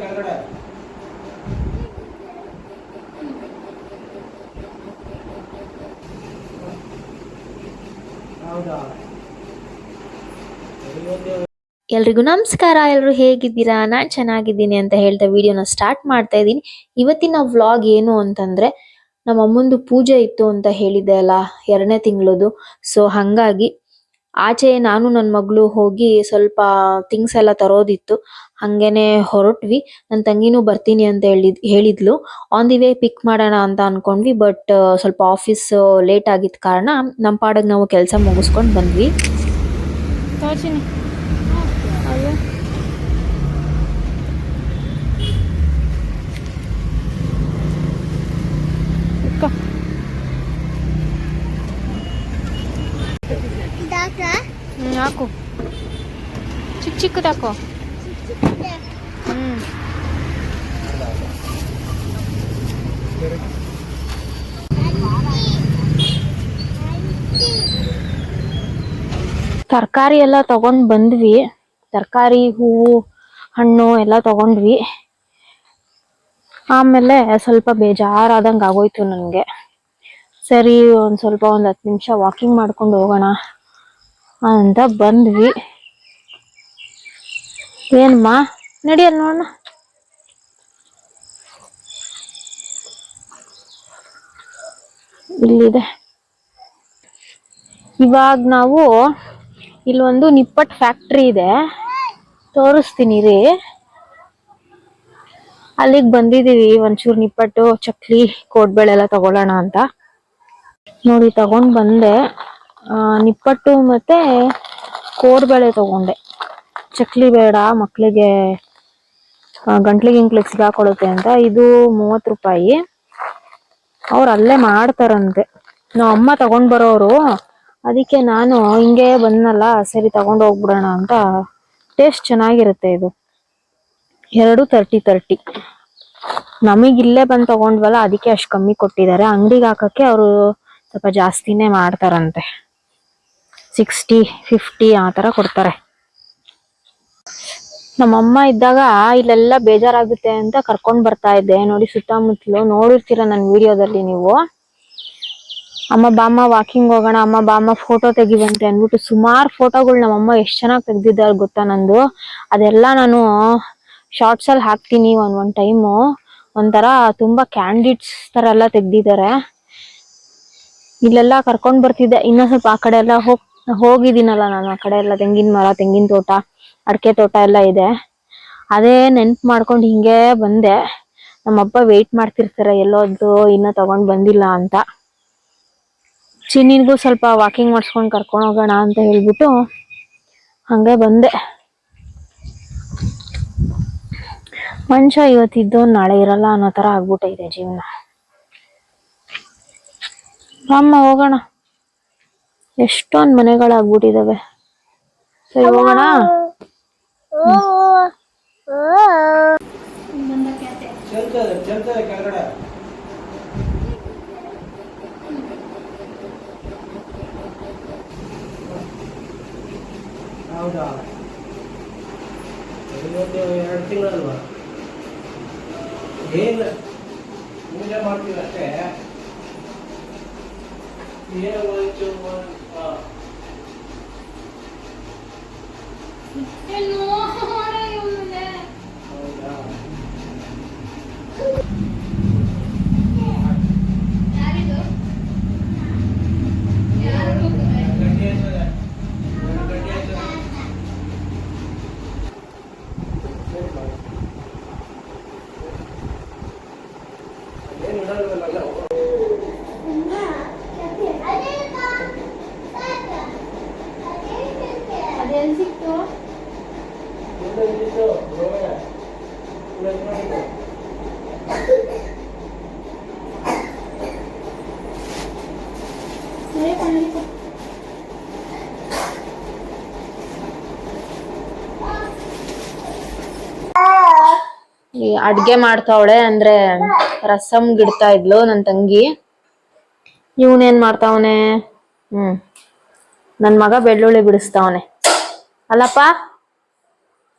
ಕೆಳಗಡೆ. ಎಲ್ರಿಗೂ ನಮಸ್ಕಾರ ಎಲ್ಲರೂ ಹೇಗಿದ್ದೀರಾ? ನಾನು ಚೆನ್ನಾಗಿದ್ದೀನಿ ಅಂತ ಹೇಳ್ತಾ ವಿಡಿಯೋನ ಸ್ಟಾರ್ಟ್ ಮಾಡ್ತಾ ಇದ್ದೀನಿ. ಇವತ್ತಿನ ವ್ಲಾಗ್ ಏನು ಅಂತಂದ್ರೆ, ನಮ್ಮ ಅಮ್ಮಂದು ಪೂಜೆ ಇತ್ತು ಅಂತ ಹೇಳಿದೆ ಅಲ್ಲ, ಎರಡನೇ ತಿಂಗಳದು. ಸೊ ಹಂಗಾಗಿ ಆಚೆ ನಾನು ನನ್ನ ಮಗಳು ಹೋಗಿ ಸ್ವಲ್ಪ ಥಿಂಗ್ಸ್ ಎಲ್ಲ ತರೋದಿತ್ತು. ಹಂಗೇನೆ ಹೊರಟ್ವಿ. ನನ್ನ ತಂಗಿನೂ ಬರ್ತೀನಿ ಅಂತ ಹೇಳಿದ್, ಹೇಳಿದ್ಲು. ಆನ್ ದಿ ವೇ ಪಿಕ್ ಮಾಡೋಣ ಅಂತ ಅನ್ಕೊಂಡ್ವಿ ಬಟ್ ಸ್ವಲ್ಪ ಆಫೀಸ್ ಲೇಟ್ ಆಗಿದ್ದ ಕಾರಣ ನಮ್ಮ ಪಾಡಿಗೆ ನಾವು ಕೆಲಸ ಮುಗಿಸ್ಕೊಂಡು ಬಂದ್ವಿ ತೋರ್ಸಿನಿ ಇಟ್ಕೋ ಹ್ಮ್ ಹಾಕು ಚಿಕ್ಕ ಚಿಕ್ಕದಾಕೋ. ಹ್ಮ್. ತರಕಾರಿ ಎಲ್ಲ ತಗೊಂಡ್ ಬಂದ್ವಿ. ತರಕಾರಿ, ಹೂವು, ಹಣ್ಣು ಎಲ್ಲ ತಗೊಂಡ್ವಿ. ಆಮೇಲೆ ಸ್ವಲ್ಪ ಬೇಜಾರಾದಂಗ ಆಗೋಯ್ತು ನನಗೆ. ಸರಿ, ಒಂದ್ ಸ್ವಲ್ಪ ಒಂದ್ ಹತ್ತು ನಿಮಿಷ ವಾಕಿಂಗ್ ಮಾಡ್ಕೊಂಡು ಹೋಗೋಣ ಅಂತ ಬಂದ್ವಿ. ಏನ್ಮಾ ನಡಿಯಲ್ ನೋಡೋಣ. ಇಲ್ಲಿದೆ. ಇವಾಗ ನಾವು ಇಲ್ಲೊಂದು ನಿಪ್ಪಟ್ ಫ್ಯಾಕ್ಟ್ರಿ ಇದೆ. ತೋರಿಸ್ತೀನಿ ರೀ. ಅಲ್ಲಿಗೆ ಬಂದಿದ್ದೀವಿ. ಒಂಚೂರು ನಿಪ್ಪಟ್ಟು, ಚಕ್ಲಿ ಕೋಡ್ಬೇಳೆ ಎಲ್ಲ ತಗೊಳ್ಳೋಣ ಅಂತ. ನೋಡಿ, ತಗೊಂಡ್ ಬಂದೆ. ನಿಪ್ಪಟ್ಟು ಮತ್ತೆ ಕೋಡ್ಬೇಳೆ ತಗೊಂಡೆ. ಚಕ್ಲಿ ಬೇಡ ಮಕ್ಕಳಿಗೆ ಗಂಟ್ಲಿಗೆ ಗಿಂಟ್ಲಿಗೆ ಸಿಗಾಕೊಳ್ಳುತ್ತೆ ಅಂತ ಇದು ಮೂವತ್ತು ರೂಪಾಯಿ. ಅವ್ರು ಅಲ್ಲೇ ಮಾಡ್ತಾರಂತೆ. ನಾವು ಅಮ್ಮ ತಗೊಂಡ್ ಬರೋರು, ಅದಕ್ಕೆ ನಾನು ಹಿಂಗೆ ಬಂದ್ನಲ್ಲ, ಸರಿ ತಗೊಂಡು ಹೋಗ್ಬಿಡೋಣ ಅಂತ. ಟೇಸ್ಟ್ ಚೆನ್ನಾಗಿರುತ್ತೆ ಇದು. ಎರಡು ತರ್ಟಿ ತರ್ಟಿ ನಮಗ್ ಇಲ್ಲೇ ಬಂದು ತಗೊಂಡ್ವಲ್ಲ, ಅದಕ್ಕೆ ಅಷ್ಟು ಕಮ್ಮಿ ಕೊಟ್ಟಿದ್ದಾರೆ. ಅಂಗಡಿಗೆ ಹಾಕಕ್ಕೆ ಅವರು ಸ್ವಲ್ಪ ಜಾಸ್ತಿನೇ ಮಾಡ್ತಾರಂತೆ. ಸಿಕ್ಸ್ಟಿ ಫಿಫ್ಟಿ ಆ ಥರ ಕೊಡ್ತಾರೆ. ನಮ್ಮಮ್ಮ ಇದ್ದಾಗ ಇಲ್ಲೆಲ್ಲ ಬೇಜಾರಾಗುತ್ತೆ ಅಂತ ಕರ್ಕೊಂಡ್ ಬರ್ತಾ ಇದ್ದೆ. ನೋಡಿ ಸುತ್ತಮುತ್ತಲು ನೋಡಿರ್ತೀರ ನನ್ನ ವಿಡಿಯೋದಲ್ಲಿ ನೀವು. ಅಮ್ಮ ಬಾಮ್ಮ ವಾಕಿಂಗ್ ಹೋಗೋಣ, ಅಮ್ಮ ಬಾಮ್ಮ ಫೋಟೋ ತೆಗಿವಂತೆ ಅನ್ಬಿಟ್ಟು ಸುಮಾರು ಫೋಟೋಗಳು ನಮ್ಮಮ್ಮ ಎಷ್ಟು ಚೆನ್ನಾಗಿ ತೆಗ್ದಿದ್ದಾರೆ ಗೊತ್ತಾ ನಂದು. ಅದೆಲ್ಲ ನಾನು ಶಾರ್ಟ್ಸ್ ಅಲ್ಲಿ ಹಾಕ್ತೀನಿ ಒಂದ್ ಒಂದ್ ಟೈಮು ಒಂಥರ ತುಂಬಾ ಕ್ಯಾಂಡಿಡ್ಸ್ ತರ ಎಲ್ಲ ತೆಗ್ದಿದ್ದಾರೆ. ಇಲ್ಲೆಲ್ಲ ಕರ್ಕೊಂಡ್ ಬರ್ತಿದ್ದೆ. ಇನ್ನೂ ಸ್ವಲ್ಪ ಆ ಕಡೆ ಎಲ್ಲ ಹೋಗಿ, ಹೋಗಿದ್ದೀನಲ್ಲ ನಾನು ಆ ಕಡೆ ಎಲ್ಲ ತೆಂಗಿನ ಮರ, ತೆಂಗಿನ ತೋಟ. ಅಡಕೆ ತೋಟ ಎಲ್ಲ ಇದೆ. ಅದೇ ನೆನ್ಪ್ ಮಾಡ್ಕೊಂಡು ಹಿಂಗೆ ಬಂದೆ. ನಮ್ಮಪ್ಪ ವೆಯ್ಟ್ ಮಾಡ್ತಿರ್ತಾರೆ ಎಲ್ಲೋದ್ದು ಇನ್ನೂ ತಗೊಂಡ್ ಬಂದಿಲ್ಲ ಅಂತ. ಚಿನ್ನಿನ್ಗೂ ಸ್ವಲ್ಪ ವಾಕಿಂಗ್ ಮಾಡಿಸ್ಕೊಂಡು ಕರ್ಕೊಂಡು ಹೋಗೋಣ ಅಂತ ಹೇಳ್ಬಿಟ್ಟು ಹಂಗೆ ಬಂದೆ. ಮನುಷ್ಯ ಇವತ್ತಿದ್ದು ನಾಳೆ ಇರಲ್ಲ ಅನ್ನೋ ತರ ಆಗ್ಬಿಟ್ಟೈತೆ ಜೀವನ. ಅಮ್ಮ ಹೋಗೋಣ. ಎಷ್ಟೊಂದ್ ಮನೆಗಳಾಗ್ಬಿಟ್ಟಿದಾವೆ. ಸರಿ ಹೋಗೋಣ ಬಂದ ಕ್ಯಾತೆ ಚೆಲ್ತದೆ ಚೆಲ್ತದೆ ಕೆಳಗಡೆ ಹೌದಾ? ಇವತ್ತು ಎರಡು ತಿಂಗಳಲ್ವಾ ಏನು ಪೂಜೆ ಮಾಡ್ತೀವಿ ಅಷ್ಟೇ ಏನು ಹೋಯ್ತು ಈ ಅಡ್ಗೆ ಮಾಡ್ತಾವಳೆ ಅಂದ್ರೆ ರಸಂ ಗಿಡ್ತಾ ಇದ್ಲು ನನ್ ತಂಗಿ. ಇವನೇನ್ ಮಾಡ್ತಾವನೆ? ಹ್ಮ್. ನನ್ ಮಗ ಬೆಳ್ಳುಳ್ಳಿ ಬಿಡಿಸ್ತಾವನೆ. ಅಲ್ಲಪ್ಪ,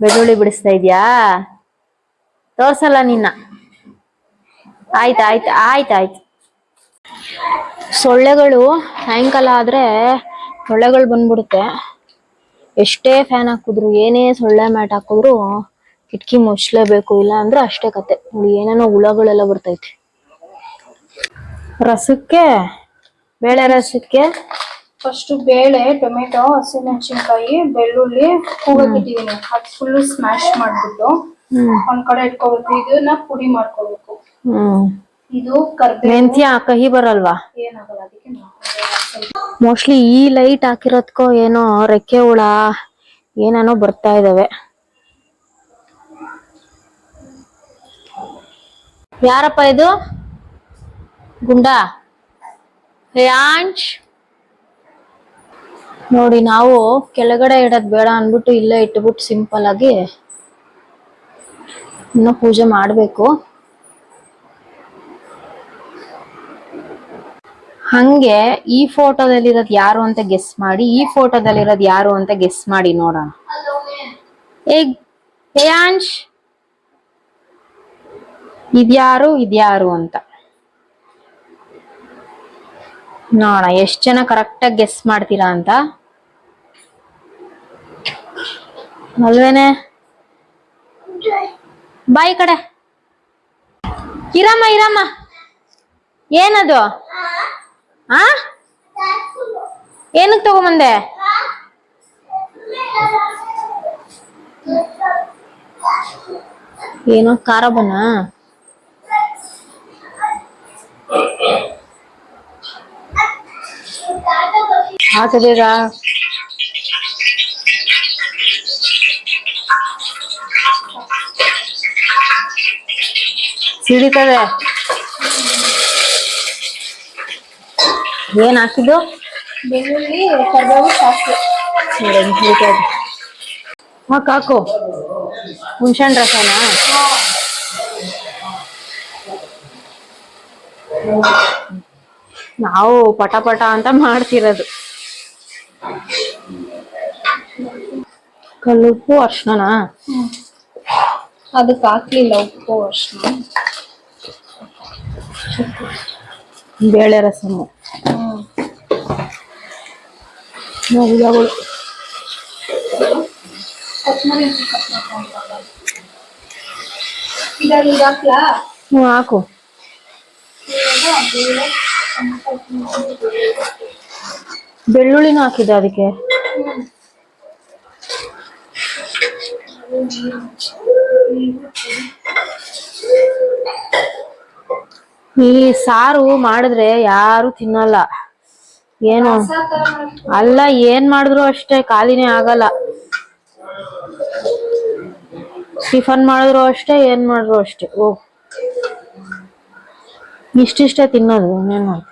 ಬೆಳ್ಳುಳ್ಳಿ ಬಿಡಿಸ್ತಾ ಇದ್ಯಾ? ತೋರ್ಸಲ್ಲ ನಿನ್ನ. ಆಯ್ತು ಆಯ್ತು ಆಯ್ತು ಆಯ್ತು. ಸೊಳ್ಳೆಗಳು ಸಾಯಂಕಾಲ ಆದ್ರೆ ಸೊಳ್ಳೆಗಳು ಬಂದ್ಬಿಡುತ್ತೆ. ಎಷ್ಟೇ ಫ್ಯಾನ್ ಹಾಕಿದ್ರು, ಏನೇ ಸೊಳ್ಳೆ ಮ್ಯಾಟ್ ಹಾಕಿದ್ರು ಕಿಟಕಿ ಮುಚ್ಚಲೇಬೇಕು ಇಲ್ಲ ಅಂದ್ರೆ ಅಷ್ಟೇ ಕತೆ. ನೋಡಿ ಏನೇನೋ ಹುಳಗಳೆಲ್ಲ ಬರ್ತೈತೆ. ರಸಕ್ಕೆ ಬೇಳೆ ರಸಕ್ಕೆ ಫಸ್ಟ್ ಬೇಳೆ ಟೊಮೆಟೊ ಹಸಿಮೆಣಸಿನ್ಕಾಯಿ ಬೆಳ್ಳುಳ್ಳಿ ಕೂಗಕ್ಕಿಟ್ಟಿದೀನಿ ಅದು ಫುಲ್ ಸ್ಮ್ಯಾಶ್ ಮಾಡ್ಬಿಟ್ಟು ಒಂದ್ ಕಡೆ ಇಟ್ಕೋಬೇಕು. ಇದನ್ನ ಪುಡಿ ಮಾಡ್ಕೋಬೇಕು. ಹ್ಮ್. ಇದು ಮೆಂತ್ಯ ಕಹಿ ಬರಲ್ವಾ? ಏನಾಗಲ್ಲ ಅದಕ್ಕೆ ಮೋಸ್ಟ್ಲಿ ಈ ಲೈಟ್ ಹಾಕಿರೋದ್ಕೋ ಏನೋ ರೆಕ್ಕೆ ಹುಳ ಏನೇನೋ ಬರ್ತಾ ಇದಾವೆ. ಯಾರಪ್ಪ ಇದು? ಗುಂಡಾ? ರ್ಯಾಂಚ್ ನೋಡಿ, ನಾವು ಕೆಳಗಡೆ ಇಡೋದು ಬೇಡ ಅಂದ್ಬಿಟ್ಟು ಇಲ್ಲೇ ಇಟ್ಬಿಟ್ಟು ಸಿಂಪಲ್ ಆಗಿ ಇನ್ನು ಪೂಜೆ ಮಾಡಬೇಕು. ಹಂಗೆ ಈ ಫೋಟೋದಲ್ಲಿರೋದು ಯಾರು ಅಂತ ಗೆಸ್ ಮಾಡಿ, ಈ ಫೋಟೋದಲ್ಲಿರೋದು ಯಾರು ಅಂತ ಗೆಸ್ ಮಾಡಿ ನೋಡೋಣ. ಏ ಹೇಯಾಂಶ್ ಇದ್ಯಾರು ಇದ್ಯಾರು ಅಂತ. ನೋಡ ಎಷ್ಟ್ ಜನ ಕರೆಕ್ಟಾಗಿ ಗೆಸ್ ಮಾಡ್ತೀರಾ ಅಂತ. ಅಲ್ವೇನೆ ಬಾಯ್ ಕಡೆ. ಇರಮ್ಮ ಇರಮ್ಮ. ಏನದು? ಆ? ಏನಕ್ಕೆ ತಗೊಂಬಂದೆ? ಏನೋ ಖಾರ ಬನ್ನ ಆತ ಬೇಗ ಸಿಡಿತದೆ. ಏನ್ ಹಾಕಿದ್ದು? ಬೆಳ್ಳುಳ್ಳಿ ಕರ್ಬೇವು ಸಿಡಿತದೆ ಹಾಕ್ ಹಾಕು ಹುಣ್ಸೆಹಣ್ಣು ರಸನಾ? ನಾವು ಪಟ ಪಟ ಅಂತ ಮಾಡ್ತಿರೋದು. ಕಲ್ಲುಪ್ಪು ಅರ್ಶನನಾ ಅದಕ್ಕೆ ಹಾಕ್ಲಿಲ್ಲ ಉಪ್ಪು ಅರ್ಶಿನ ಬೇಳೆ ರಸಮು ಹುಳಗಳು ಕೊತ್ತಂಬರಿ ಇದ್ರಲ್ಲಿ ಇದು ಹಾಕ್ಲಾ ಹ್ಞೂ ಹಾಕು ಬೆಳ್ಳುಳ್ಳಿನೂ ಹಾಕಿದ್ದೆ ಅದಕ್ಕೆ. ಈ ಸಾರು ಮಾಡಿದ್ರೆ ಯಾರು ತಿನ್ನಲ್ಲ. ಏನು? ಅಲ್ಲ, ಏನ್ ಮಾಡಿದ್ರು ಅಷ್ಟೇ, ಖಾಲಿನೇ ಆಗಲ್ಲ. ಟಿಫನ್ ಮಾಡಿದ್ರು ಅಷ್ಟೇ, ಏನ್ ಮಾಡಿದ್ರು ಅಷ್ಟೇ. ಓ ಇಷ್ಟಿಷ್ಟೇ ತಿನ್ನೋದು ಮಾಡ್ತೀವಿ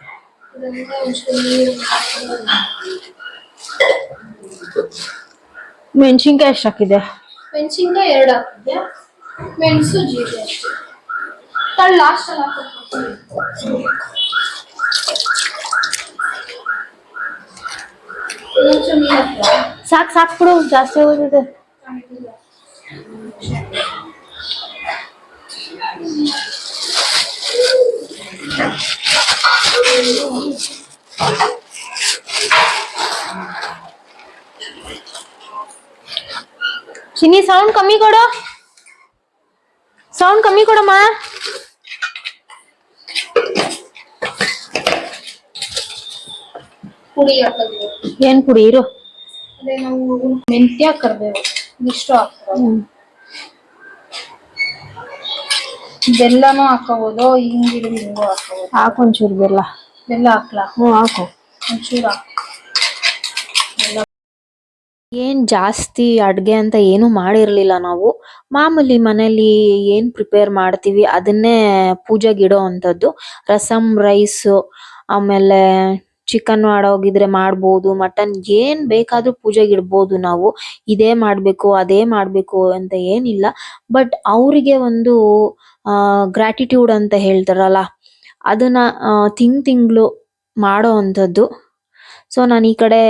ಮೆಣಸಿನ್ಕಾಯಿ ಎಷ್ಟು ಹಾಕಿದೆ ಮೆಣಸಿನ್ಕಾಯಿ ಎರಡು ಹಾಕಿದ್ದೆ ಮೆಣಸು ಜೀರಿಗೆ ಅಷ್ಟೇ ಕಳ್ಳು ಲಾಸ್ಟ್ ಅಲ್ಲಿ ಹಾಕ್ಬೇಕು ಇನ್ನೊಂಚೂರು ನೀರ್ ಹಾಕ್ಲಾ? ಸಾಕ್ ಸಾಕ್ ಬಿಡು ಜಾಸ್ತಿ ಹೋಗಿದೆ ಚಿನ್ನಿ ಸೌಂಡ್ ಕಮ್ಮಿ ಕೊಡು. ಸೌಂಡ್ ಕಮ್ಮಿ ಕೊಡಮ್ಮ. ಏನ್ ಪುಡಿ ಇರು. ಮೆಂತ್ಯ ಕರ್ಬೇವು ಹಾಕ್ಬೋದು ಬೆಲ್ಲನೂ ಹಾಕೋಬೋದು. ಹಿಂಗಿರು ಹಿಂಗೂ ಹಾಕೋಬೋದು ಹಾಕೊಂಚೂರು ಬೆಲ್ಲ. ಬೆಲ್ಲ ಹಾಕ್ಲಾ? ಹ್ಞೂ ಹಾಕು. ಒಂಚೂರು ಹಾಕು. ಏನ್ ಜಾಸ್ತಿ ಅಡ್ಗೆ ಅಂತ ಏನು ಮಾಡಿರ್ಲಿಲ್ಲ ನಾವು. ಮಾಮೂಲಿ ಮನೇಲಿ ಏನ್ ಪ್ರಿಪೇರ್ ಮಾಡ್ತೀವಿ ಅದನ್ನೇ ಪೂಜೆಗೆ ಇಡೋ ಅಂಥದ್ದು. ರಸಂ ರೈಸ್ ಆಮೇಲೆ ಚಿಕನ್ ಮಾಡೋಗಿದ್ರೆ ಮಾಡ್ಬೋದು ಮಟನ್ ಏನ್ ಬೇಕಾದ್ರೂ ಪೂಜೆಗೆ ಇಡ್ಬೋದು ನಾವು. ಇದೇ ಮಾಡ್ಬೇಕು ಅದೇ ಮಾಡ್ಬೇಕು ಅಂತ ಏನಿಲ್ಲ. ಬಟ್ ಅವರಿಗೆ ಒಂದು ಆ ಗ್ರಾಟಿಟ್ಯೂಡ್ ಅಂತ ಹೇಳ್ತಾರಲ್ಲ ಅದನ್ನ ತಿಂಗ್ ತಿಂಗಳು ಮಾಡೋ ಅಂಥದ್ದು. ಸೊ ನಾನು ಈ ಕಡೆ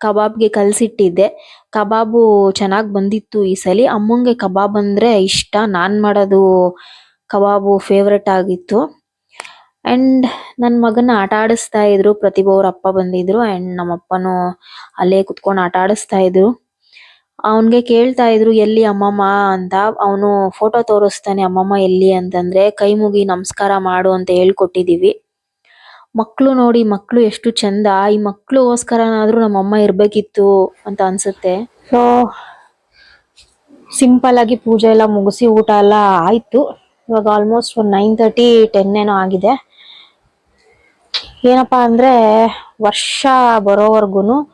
ಕಬಾಬ್ಗೆ ಕಲಸಿಟ್ಟಿದ್ದೆ. ಕಬಾಬು ಚೆನ್ನಾಗಿ ಬಂದಿತ್ತು ಈ ಸಲ. ಅಮ್ಮಂಗೆ ಕಬಾಬ್ ಅಂದರೆ ಇಷ್ಟ. ನಾನು ಮಾಡೋದು ಕಬಾಬು ಫೇವ್ರೆಟ್ ಆಗಿತ್ತು. ಆ್ಯಂಡ್ ನನ್ನ ಮಗನ ಆಟ ಆಡಿಸ್ತಾ ಇದ್ರು. ಪ್ರತಿಭಾ ಅವ್ರ ಅಪ್ಪ ಬಂದಿದ್ರು. ಅಂಡ್ ನಮ್ಮಪ್ಪನೂ ಅಲ್ಲೇ ಕುತ್ಕೊಂಡು ಆಟ ಆಡಿಸ್ತಾ ಇದ್ರು. ಅವನ್ಗೆ ಕೇಳ್ತಾ ಇದ್ರು, ಎಲ್ಲಿ ಅಮ್ಮಮ್ಮ? ಅಂತ. ಅವನು ಫೋಟೋ ತೋರಿಸ್ತಾನೆ, ಅಮ್ಮಮ್ಮ, ಎಲ್ಲಿ? ಅಂತಂದ್ರೆ, ಕೈ ಮುಗಿ ನಮಸ್ಕಾರ ಮಾಡು ಅಂತ ಹೇಳ್ಕೊಟ್ಟಿದೀವಿ. ಮಕ್ಳು ನೋಡಿ, ಮಕ್ಳು ಎಷ್ಟು ಚಂದ. ಈ ಮಕ್ಳುಗೋಸ್ಕರನಾದ್ರೂ ನಮ್ಮಮ್ಮ ಇರ್ಬೇಕಿತ್ತು ಅಂತ ಅನ್ಸುತ್ತೆ. ಸೊ ಸಿಂಪಲ್ ಆಗಿ ಪೂಜೆ ಎಲ್ಲ ಮುಗಿಸಿ ಊಟ ಎಲ್ಲ ಆಯ್ತು. ಇವಾಗ ಆಲ್ಮೋಸ್ಟ್ ಒಂದು ನೈನ್ ತರ್ಟಿ ಟೆನ್ ಏನೋ ಆಗಿದೆ. ಏನಪ್ಪಾ ಅಂದ್ರೆ, ವರ್ಷ ಬರೋವರ್ಗುನು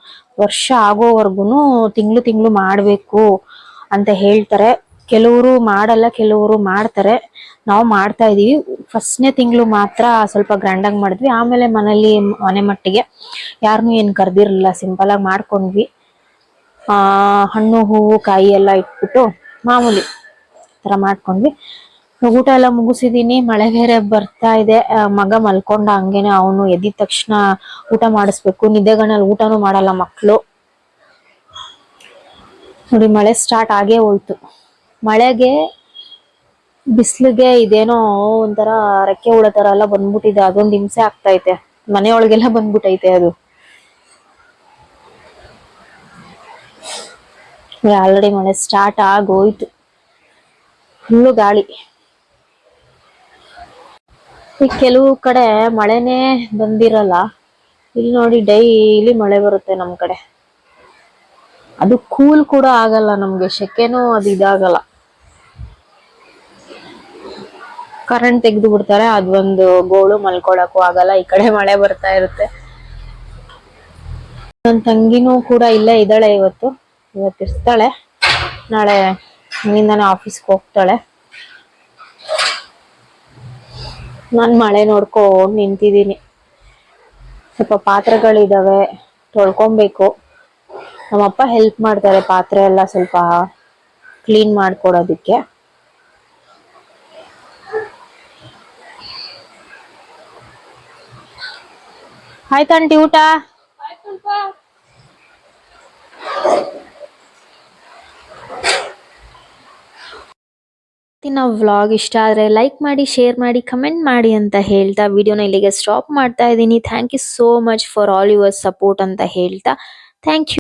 ವರ್ಷ ಆಗೋವರೆಗೂ ತಿಂಗಳು ತಿಂಗಳು ಮಾಡಬೇಕು ಅಂತ ಹೇಳ್ತಾರೆ. ಕೆಲವರು ಮಾಡಲ್ಲ, ಕೆಲವರು ಮಾಡ್ತಾರೆ. ನಾವು ಮಾಡ್ತಾ ಇದೀವಿ. ಫಸ್ಟ್ನೇ ತಿಂಗಳು ಮಾತ್ರ ಸ್ವಲ್ಪ ಗ್ರ್ಯಾಂಡಾಗಿ ಮಾಡಿದ್ವಿ. ಆಮೇಲೆ ಮನೇಲಿ ಮನೆ ಮಟ್ಟಿಗೆ ಯಾರನ್ನೂ ಏನು ಕರೆದಿರಲಿಲ್ಲ. ಸಿಂಪಲ್ ಆಗಿ ಮಾಡ್ಕೊಂಡ್ವಿ. ಹಣ್ಣು, ಹೂವು, ಕಾಯಿ ಎಲ್ಲ ಇಟ್ಬಿಟ್ಟು ಮಾಮೂಲಿ ತರ ಮಾಡ್ಕೊಂಡ್ವಿ. ಊಟ ಎಲ್ಲ ಮುಗಿಸಿದೀನಿ. ಮಳೆ ಬೇರೆ ಬರ್ತಾ ಇದೆ. ಮಗ ಮಲ್ಕೊಂಡ ಹಂಗೇನೆ ಅವನು ಎದ್ದಿದ ತಕ್ಷಣ ಊಟ ಮಾಡಿಸ್ಬೇಕು. ನಿದ್ದೆಗಣ್ಣಲ್ಲಿ ಊಟನೂ ಮಾಡಲ್ಲ ಮಕ್ಕಳು ನೋಡಿ, ಮಳೆ ಸ್ಟಾರ್ಟ್ ಆಗೇ ಹೋಯ್ತು. ಮಳೆಗೆ ಬಿಸಿಲಿಗೆ ಇದೇನೋ ಒಂಥರ ರೆಕ್ಕೆ ಹುಳ ತರ ಎಲ್ಲ ಬಂದ್ಬಿಟ್ಟಿದೆ. ಅದೊಂದು ಹಿಂಸೆ ಆಗ್ತೈತೆ ಮನೆಯೊಳಗೆಲ್ಲ ಬಂದ್ಬಿಟ್ಟೈತೆ ಅದು. ಆಲ್ರೆಡಿ ಮಳೆ ಸ್ಟಾರ್ಟ್ ಆಗೋಯ್ತು. ಫುಲ್ಲು ಗಾಳಿ. ಈ ಕೆಲವು ಕಡೆ ಮಳೆನೇ ಬಂದಿರಲ್ಲ. ಇಲ್ಲಿ ನೋಡಿ ಡೈಲಿ ಮಳೆ ಬರುತ್ತೆ ನಮ್ ಕಡೆ. ಅದು ಕೂಲ್ ಕೂಡ ಆಗಲ್ಲ ನಮ್ಗೆ, ಸೆಕೆನೂ ಅದು ಇದಾಗಲ್ಲ. ಕರೆಂಟ್ ತೆಗೆದು ಬಿಡ್ತಾರೆ ಅದೊಂದು ಗೋಳು ಮಲ್ಕೊಳಕ್ಕೂ ಆಗಲ್ಲ, ಈ ಕಡೆ ಮಳೆ ಬರ್ತಾ ಇರುತ್ತೆ. ನನ್ ತಂಗಿನೂ ಕೂಡ ಇಲ್ಲೇ ಇದ್ದಾಳೆ ಇವತ್ತು. ಇವತ್ತು ಇರ್ತಾಳೆ. ನಾಳೆ ಇಲ್ಲಿಂದಾನೆ ಆಫೀಸ್ಗೆ ಹೋಗ್ತಾಳೆ. ನಾನ್ ಮಳೆ ನೋಡ್ಕೋ ನಿಂತಿದ್ದೀನಿ. ಸ್ವಲ್ಪ ಪಾತ್ರೆಗಳಿದ್ದಾವೆ ತೊಳ್ಕೊಬೇಕು. ನಮ್ಮಪ್ಪ ಹೆಲ್ಪ್ ಮಾಡ್ತಾರೆ ಪಾತ್ರೆ ಎಲ್ಲ ಸ್ವಲ್ಪ ಕ್ಲೀನ್ ಮಾಡ್ಕೊಡೋದಿಕ್ಕೆ. ಆಯ್ತಂಟಿ ಊಟ. ಇವತ್ತಿನ ವ್ಲಾಗ್ ಇಷ್ಟ ಆದರೆ ಲೈಕ್ ಮಾಡಿ, ಶೇರ್ ಮಾಡಿ, ಕಮೆಂಟ್ ಮಾಡಿ ಅಂತ ಹೇಳ್ತಾ ವಿಡಿಯೋನ ಇಲ್ಲಿಗೆ ಸ್ಟಾಪ್ ಮಾಡ್ತಾ ಇದ್ದೀನಿ. Thank you so much for all your support ಅಂತ ಹೇಳ್ತಾ ಥ್ಯಾಂಕ್ ಯು.